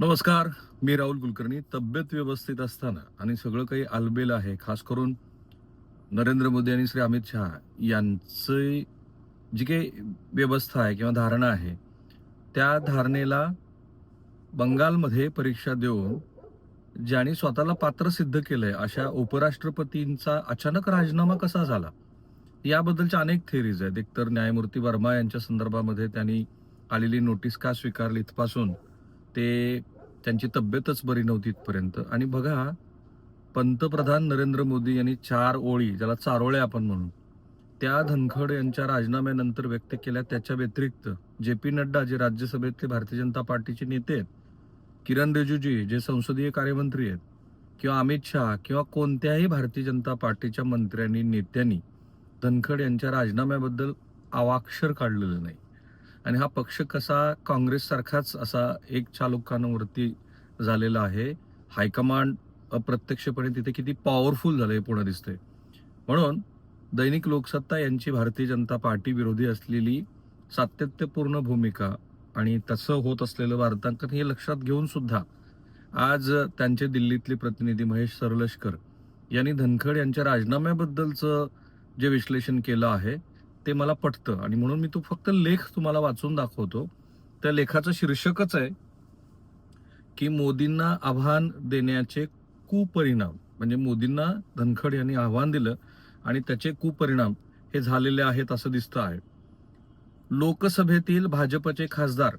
नमस्कार मी राहुल कुलकर्णी तब्येत व्यवस्थित असताना आणि सगळं काही आलबेल आहे खास करून नरेंद्र मोदी आणि श्री अमित शहा यांचे जी काही व्यवस्था आहे किंवा धारणा आहे त्या धारणेला बंगालमध्ये परीक्षा देऊन ज्यांनी स्वतःला पात्र सिद्ध केलंय अशा उपराष्ट्रपतींचा अचानक राजीनामा कसा झाला? याबद्दलच्या अनेक थेरीज आहेत. एकतर न्यायमूर्ती वर्मा यांच्या संदर्भामध्ये त्यांनी आलेली नोटीस का स्वीकारली इथपासून ते त्यांची तब्येतच बरी नव्हती इथपर्यंत. आणि बघा पंतप्रधान नरेंद्र मोदी यांनी चार ओळी ज्याला चारोळ्या आपण म्हणू त्या धनखड यांच्या राजीनाम्यानंतर व्यक्त केल्या. त्याच्या व्यतिरिक्त जे पी नड्डा जे राज्यसभेतले भारतीय जनता पार्टीचे नेते आहेत किरण रिजिजू जे संसदीय कार्यमंत्री आहेत किंवा अमित शहा किंवा कोणत्याही भारतीय जनता पार्टीच्या मंत्र्यांनी नेत्यांनी धनखड यांच्या राजीनाम्याबद्दल अवाक्षर काढलेलं नाही. आणि हा पक्ष कसा काँग्रेससारखाच असा एक चालुकांवरती झालेला आहे. हायकमांड अप्रत्यक्षपणे तिथे किती पॉवरफुल झालं झालंय पुढे दिसतंय. म्हणून दैनिक लोकसत्ता यांची भारतीय जनता पार्टी विरोधी असलेली सातत्यपूर्ण भूमिका आणि तसं होत असलेलं वार्तांकन हे लक्षात घेऊन सुद्धा आज त्यांचे दिल्लीतले प्रतिनिधी महेश सरलशकर यांनी धनखड यांच्या राजीनाम्याबद्दलचं जे विश्लेषण केलं आहे ते मला पटतं. आणि म्हणून मी तो फक्त लेख तुम्हाला वाचून दाखवतो. त्या लेखाचं शीर्षकच आहे की मोदींना आव्हान देण्याचे कुपरिणाम. म्हणजे मोदींना धनखड यांनी आव्हान दिलं आणि त्याचे कुपरिणाम हे झालेले आहेत असं दिसतं आहे. लोकसभेतील भाजपचे खासदार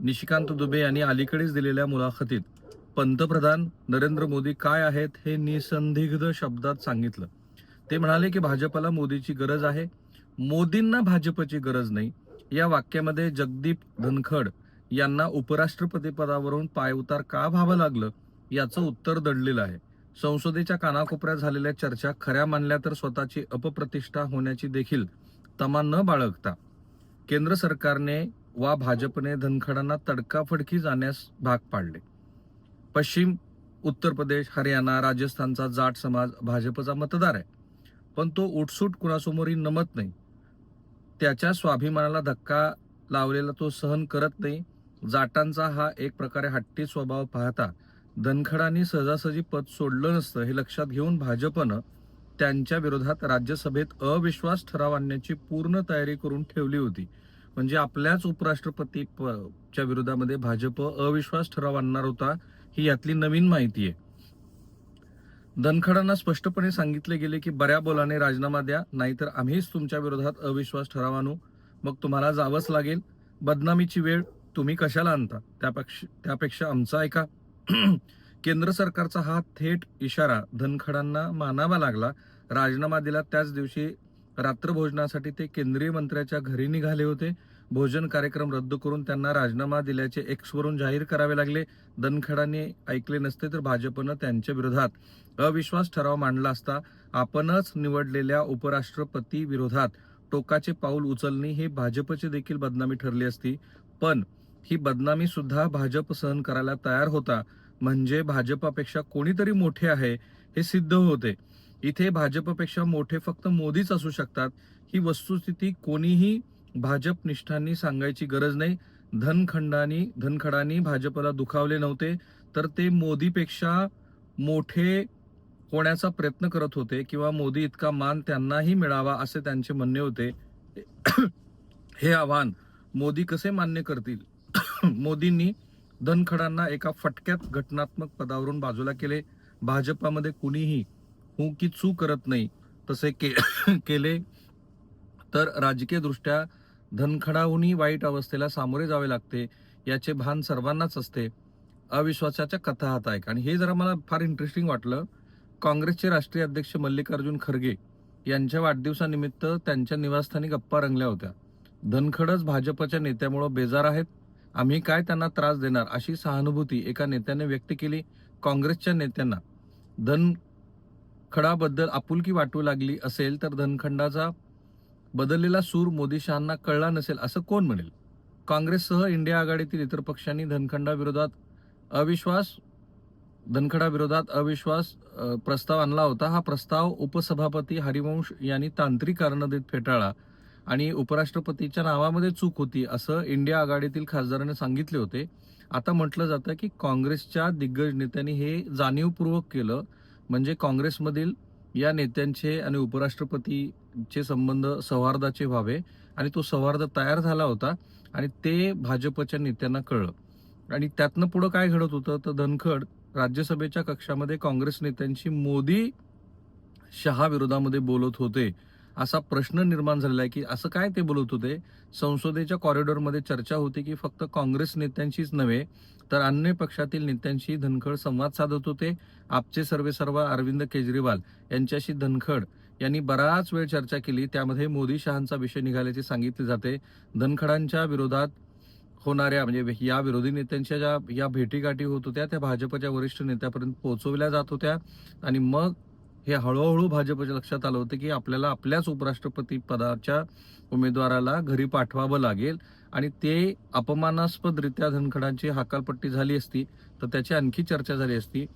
निशिकांत दुबे यांनी अलीकडेच दिलेल्या मुलाखतीत पंतप्रधान नरेंद्र मोदी काय आहेत हे निसंदिग्ध शब्दात सांगितलं. ते म्हणाले की भाजपला मोदीची गरज आहे. मोदींना भाजपची गरज नाही. या वाक्यामध्ये जगदीप धनखड यांना उपराष्ट्रपती पदावरून पायउतार का व्हावं लागलं? याचं उत्तर दडलेलं आहे. संसदेच्या कानाकोपऱ्यात झालेल्या चर्चा खऱ्या मानल्या तर स्वतःची अपप्रतिष्ठा होण्याची देखील तमा न बाळगता. केंद्र सरकारने वा भाजपने धनखडांना तडकाफडकी जाण्यास भाग पाडले. पश्चिम उत्तर प्रदेश हरियाणा राजस्थानचा जाट समाज भाजपचा मतदार आहे. पण तो उठसूट कुणासमोरही नमत नाही. त्याच्या स्वाभिमानाला धक्का लावलेला तो सहन करत नाही. जाटांचा हा एक प्रकारे हट्टी स्वभाव पाहता धनखडांनी सहजासहजी पद सोडलं नसतं हे लक्षात घेऊन भाजपनं त्यांच्या विरोधात राज्यसभेत अविश्वास ठराव आणण्याची पूर्ण तयारी करून ठेवली होती. म्हणजे आपल्याच उपराष्ट्रपती च्या विरोधामध्ये भाजप अविश्वास ठराव आणणार होता ही यातली नवीन माहिती आहे. धनखडांना स्पष्टपणे सांगितले गेले की बऱ्या बोलाने राजीनामा द्या नाहीतर आम्हीच तुमच्या विरोधात अविश्वास ठराव आणू मग तुम्हाला जावंच लागेल. बदनामीची वेळ तुम्ही कशाला आणता? त्यापेक्षा त्यापेक्षा आमचा ऐका. केंद्र सरकारचा हा थेट इशारा धनखडांना मानावा लागला. राजीनामा दिला त्याच दिवशी रात्रभोजनासाठी ते केंद्रीय मंत्र्याच्या घरी निघाले होते. भोजन कार्यक्रम रद्द करून त्यांना राजीनामा दिल्याचे एक्सवरून जाहीर करावे लागले. दनखडांनी ऐकले नसते तर भाजपनं त्यांच्या विरोधात. अविश्वास ठराव मांडला असता आपणच निवडलेल्या उपराष्ट्रपती विरोधात टोकाचे पाऊल उचलणे हे भाजपची देखील बदनामी ठरली असती. पण ही बदनामी सुद्धा भाजप सहन करायला तयार होता. म्हणजे भाजपापेक्षा कोणीतरी मोठे आहे हे सिद्ध होते. इथे भाजपपेक्षा मोठे फक्त मोदीच असू शकतात. ही वस्तुस्थिती कोणीही भाजप निष्ठांनी सांगायची गरज नाही. धनखंडानी धनखडांनी भाजपला दुखावले नव्हते. तर ते मोदीपेक्षा मोठे होण्याचा प्रयत्न करत होते किंवा मोदी इतका मान त्यांनाही मिळावा असे त्यांचे म्हणणे होते. हे आव्हान मोदी कसे मान्य करतील? मोदींनी धनखडांना एका फटक्यात घटनात्मक पदावरून बाजूला केले. भाजपामध्ये कुणीही हू की चू करत नाही तसे के केले. तर राजकीय दृष्ट्या धनखडाहूनही वाईट अवस्थेला सामोरे जावे लागते याचे भान सर्वांनाच असते. अविश्वासाच्या कथा हात ऐक आणि हे जरा मला फार इंटरेस्टिंग वाटलं. काँग्रेसचे राष्ट्रीय अध्यक्ष मल्लिकार्जुन खरगे यांच्या वाढदिवसानिमित्त त्यांच्या निवासस्थानी गप्पा रंगल्या होत्या. धनखडच भाजपच्या नेत्यामुळं बेजार आहेत. आम्ही काय त्यांना त्रास देणार अशी सहानुभूती एका नेत्याने व्यक्त केली काँग्रेसच्या नेत्यांना. धनखडाबद्दल आपुलकी वाटू लागली असेल तर धनखंडाचा बदललेला सूर मोदी शहांना कळला नसेल असं कोण म्हणेल? काँग्रेससह इंडिया आघाडीतील इतर पक्षांनी धनखंडाविरोधात अविश्वास धनखडाविरोधात अविश्वास प्रस्ताव आणला होता. हा प्रस्ताव उपसभापती हरिवंश यांनी तांत्रिक कारणं देत फेटाळला आणि उपराष्ट्रपतीच्या नावामध्ये चूक होती असं इंडिया आघाडीतील खासदारांनी सांगितले होते. आता म्हटलं जातं की काँग्रेसच्या दिग्गज नेत्यांनी हे जाणीवपूर्वक केलं. म्हणजे काँग्रेसमधील या नेत्यांचे आणि उपराष्ट्रपती चे संबंध सौहार्दाचे व्हावे आणि तो सौहार्द तयार झाला होता आणि ते भाजपच्या नेत्यांना कळलं. आणि त्यातनं पुढं काय घडत होतं? तर धनखड राज्यसभेच्या कक्षामध्ये काँग्रेस नेत्यांशी मोदी शहा विरोधामध्ये बोलत होते. असा प्रश्न निर्माण झालेला आहे की असं काय ते बोलत होते? संसदेच्या कॉरिडॉरमध्ये चर्चा होती की फक्त काँग्रेस नेत्यांशीच नव्हे तर अन्य पक्षातील नेत्यांशी धनखड संवाद साधत होते. आपचे सर्वे सर्व अरविंद केजरीवाल यांच्याशी धनखड यांनी बराच वेळ चर्चा केली. त्यामध्ये मोदी शहांचा विषय निघाल्याचे सांगितले जाते. धनखडांच्या विरोधात होणाऱ्या म्हणजे या विरोधी नेत्यांच्या ज्या या भेटीगाठी होत होत्या त्या भाजपच्या वरिष्ठ नेत्यापर्यंत पोहोचवल्या जात होत्या. आणि मग हे हळूहळू भाजपच्या लक्षात आलं होतं की आपल्याला आपल्याच उपराष्ट्रपती पदाच्या उमेदवाराला घरी पाठवावं लागेल. आणि ते अपमानास्पदरित्या धनखडांची हाकालपट्टी झाली असती तर त्याची आणखी चर्चा झाली असती.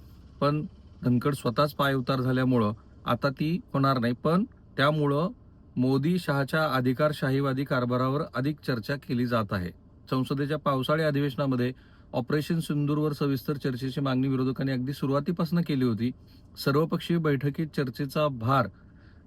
पण धनखड स्वतःच पायउतार झाल्यामुळं आता ती होणार नाही. पण त्यामुळं मोदी शहाच्या अधिकारशाहीवादी कारभारावर अधिक चर्चा केली जात आहे. संसदेच्या पावसाळी अधिवेशनामध्ये ऑपरेशन सिंदूरवर सविस्तर चर्चेची मागणी विरोधकांनी अगदी सुरुवातीपासून केली होती. सर्वपक्षीय बैठकीत चर्चेचा भार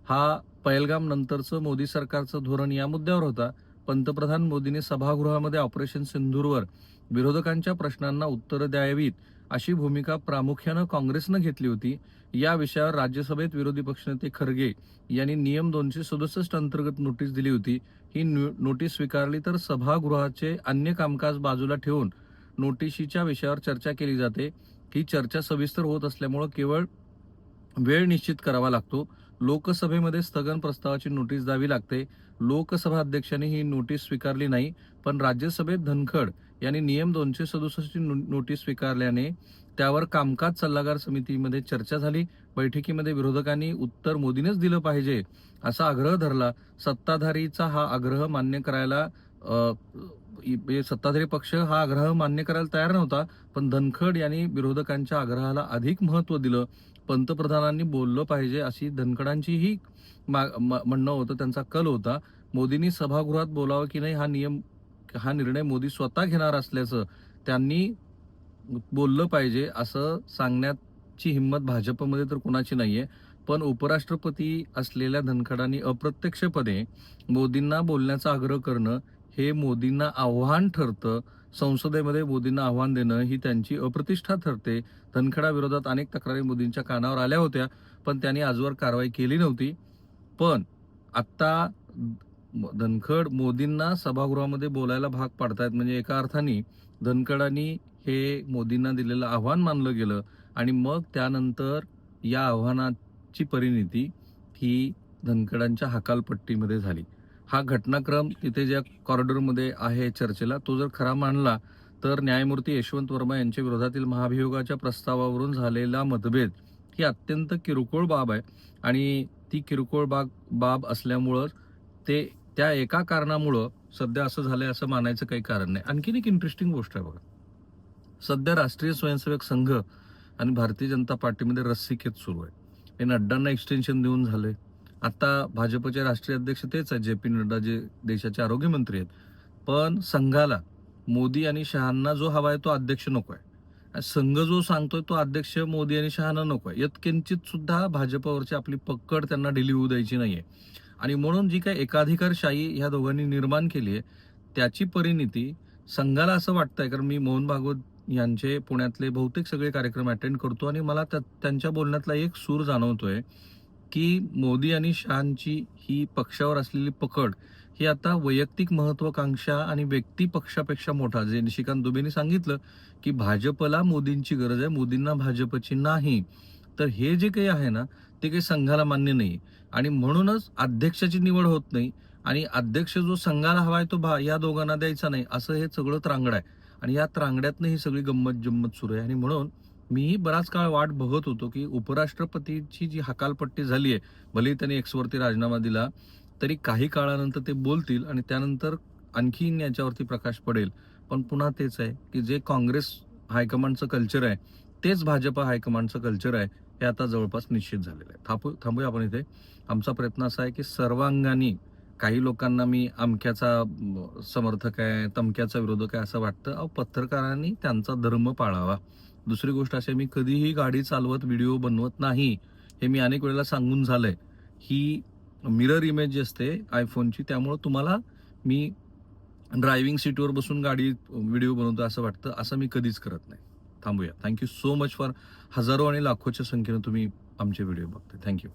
हा पहलगाम नंतरचं मोदी सरकारचं धोरण या मुद्द्यावर होता. पंतप्रधान मोदींनी सभागृहामध्ये ऑपरेशन सिंधूरवर विरोधकांच्या प्रश्नांना उत्तरं द्यावीत. अशी भूमिका प्रामुख्यानं काँग्रेसनं घेतली होती. या विषयावर राज्यसभेत विरोधी पक्षनेते खरगे यांनी नियम दोनशे सदुसष्ट अंतर्गत नोटीस दिली होती. ही नोटीस स्वीकारली तर सभागृहाचे अन्य कामकाज बाजूला ठेवून नोटिशीच्या विषयावर चर्चा केली जाते. ही चर्चा सविस्तर होत असल्यामुळं केवळ वेळ निश्चित करावा लागतो. लोकसभेमध्ये स्थगन प्रस्तावाची नोटीस द्यावी लागते. लोकसभा अध्यक्षांनी ही नोटीस स्वीकारली नाही पण राज्यसभेत धनखड यांनी नियम दोनशे सदुसष्टची नोटीस स्वीकारल्याने त्यावर कामकाज सल्लागार समितीमध्ये चर्चा झाली. बैठकीमध्ये विरोधकांनी उत्तर मोदीनेच दिलं पाहिजे असा आग्रह धरला. सत्ताधारीचा हा आग्रह मान्य करायला म्हणजे सत्ताधारी पक्ष हा आग्रह मान्य करायला तयार नव्हता पण धनखड यांनी विरोधकांच्या आग्रहाला अधिक महत्त्व दिलं. पंतप्रधानांनी बोललं पाहिजे अशी धनखडांचीही मा- म्हणणं होतं त्यांचा कल होता. मोदींनी सभागृहात बोलावं की नाही हा नियम हा निर्णय मोदी स्वतः घेणार असल्याचं त्यांनी बोललं पाहिजे असं सांगण्याची हिंमत भाजपमध्ये तर कुणाची नाहीये. पण उपराष्ट्रपती असलेल्या धनखडांनी अप्रत्यक्षपणे मोदींना बोलण्याचा आग्रह करणं हे मोदींना आव्हान ठरतं. संसदेमध्ये मोदींना आव्हान देणं ही त्यांची अप्रतिष्ठा ठरते. धनखडाविरोधात अनेक तक्रारी मोदींच्या कानावर आल्या होत्या पण त्यांनी आजवर कारवाई केली नव्हती. पण आत्ता धनखड मोदींना सभागृहामध्ये बोलायला भाग पाडतायत म्हणजे एका अर्थाने धनखडांनी हे मोदींना दिलेलं आव्हान मानलं गेलं आणि मग त्यानंतर या आव्हानाची परिणिती ही धनखडांच्या हकालपट्टीमध्ये झाली. हा घटनाक्रम तिथे ज्या कॉरिडॉरमध्ये आहे चर्चेला तो जर खरा मानला तर न्यायमूर्ती यशवंत वर्मा यांच्या विरोधातील महाभियोगाच्या प्रस्तावावरून झालेला मतभेद ही अत्यंत किरकोळ बाब आहे. आणि ती किरकोळ बाब बाब असल्यामुळं ते त्या एका कारणामुळं सध्या असं झालंय असं मानायचं काही कारण नाही. आणखीन एक इंटरेस्टिंग गोष्ट आहे बघा. सध्या राष्ट्रीय स्वयंसेवक संघ आणि भारतीय जनता पार्टीमध्ये रस्सीखेच सुरू आहे. हे नड्डांना एक्सटेन्शन देऊन झालंय. आता भाजपचे राष्ट्रीय अध्यक्ष तेच आहेत जे पी नड्डा जे देशाचे आरोग्यमंत्री आहेत. पण संघाला मोदी आणि शहांना जो हवा आहे तो अध्यक्ष नको आहे. संघ जो सांगतोय तो अध्यक्ष मोदी आणि शहाना नको आहे. यत्किंचित सुद्धा भाजपवरची आपली पक्कड त्यांना ढिली होऊ द्यायची नाहीये. आणि म्हणून जी काही एकाधिकारशाही ह्या दोघांनी निर्माण केली आहे त्याची परिणिती संघाला असं वाटतंय कारण मी मोहन भागवत यांचे पुण्यातले बहुतेक सगळे कार्यक्रम अटेंड करतो आणि मला त्यांच्या बोलण्यातला एक सूर जाणवतोय. की मोदी आणि शहांची ही पक्षावर असलेली पकड ही आता वैयक्तिक महत्वाकांक्षा आणि व्यक्ती पक्षापेक्षा मोठा. जे निशिकांत दुबेनी सांगितलं की भाजपला मोदींची गरज आहे मोदींना भाजपची नाही. तर हे जे काही आहे ना ते काही संघाला मान्य नाही. आणि म्हणूनच अध्यक्षाची निवड होत नाही आणि अध्यक्ष जो संघाला हवाय तो भा या दोघांना द्यायचा नाही असं हे सगळं त्रांगड आहे. आणि या त्रांगड्यातनं ही सगळी गंमत जम्मत सुरू आहे. आणि म्हणून मीही बराच काळ वाट बघत होतो की उपराष्ट्रपतीची जी हकालपट्टी झाली आहे भलेही त्यांनी एक्सवरती राजीनामा दिला तरी काही काळानंतर ते बोलतील आणि त्यानंतर आणखीन याच्यावरती प्रकाश पडेल. पण पुन्हा तेच आहे की जे काँग्रेस हायकमांडचं कल्चर आहे तेच भाजपा हायकमांडचं कल्चर आहे हे आता जवळपास निश्चित झालेलं आहे. थांबू थांबूया आपण इथे. आमचा प्रयत्न असा आहे की सर्वांगाने काही लोकांना मी अमक्याचा समर्थक आहे तमक्याचा विरोधक आहे असं वाटतं. अहो पत्रकारांनी त्यांचा धर्म पाळावा. दुसरी गोष्ट अशी आहे, मी कधीही गाडी चालवत व्हिडिओ बनवत नाही हे मी अनेक वेळेला सांगून झालंय. ही मिरर इमेज जी असते आयफोनची त्यामुळं तुम्हाला मी ड्रायव्हिंग सीटवर बसून गाडी व्हिडिओ बनवतो असं वाटतं असं मी कधीच करत नाही. थांबूया. थँक्यू सो मच फॉर हजारो आणि लाखोच्या संख्येनं तुम्ही आमचे व्हिडिओ बघताय. थँक्यू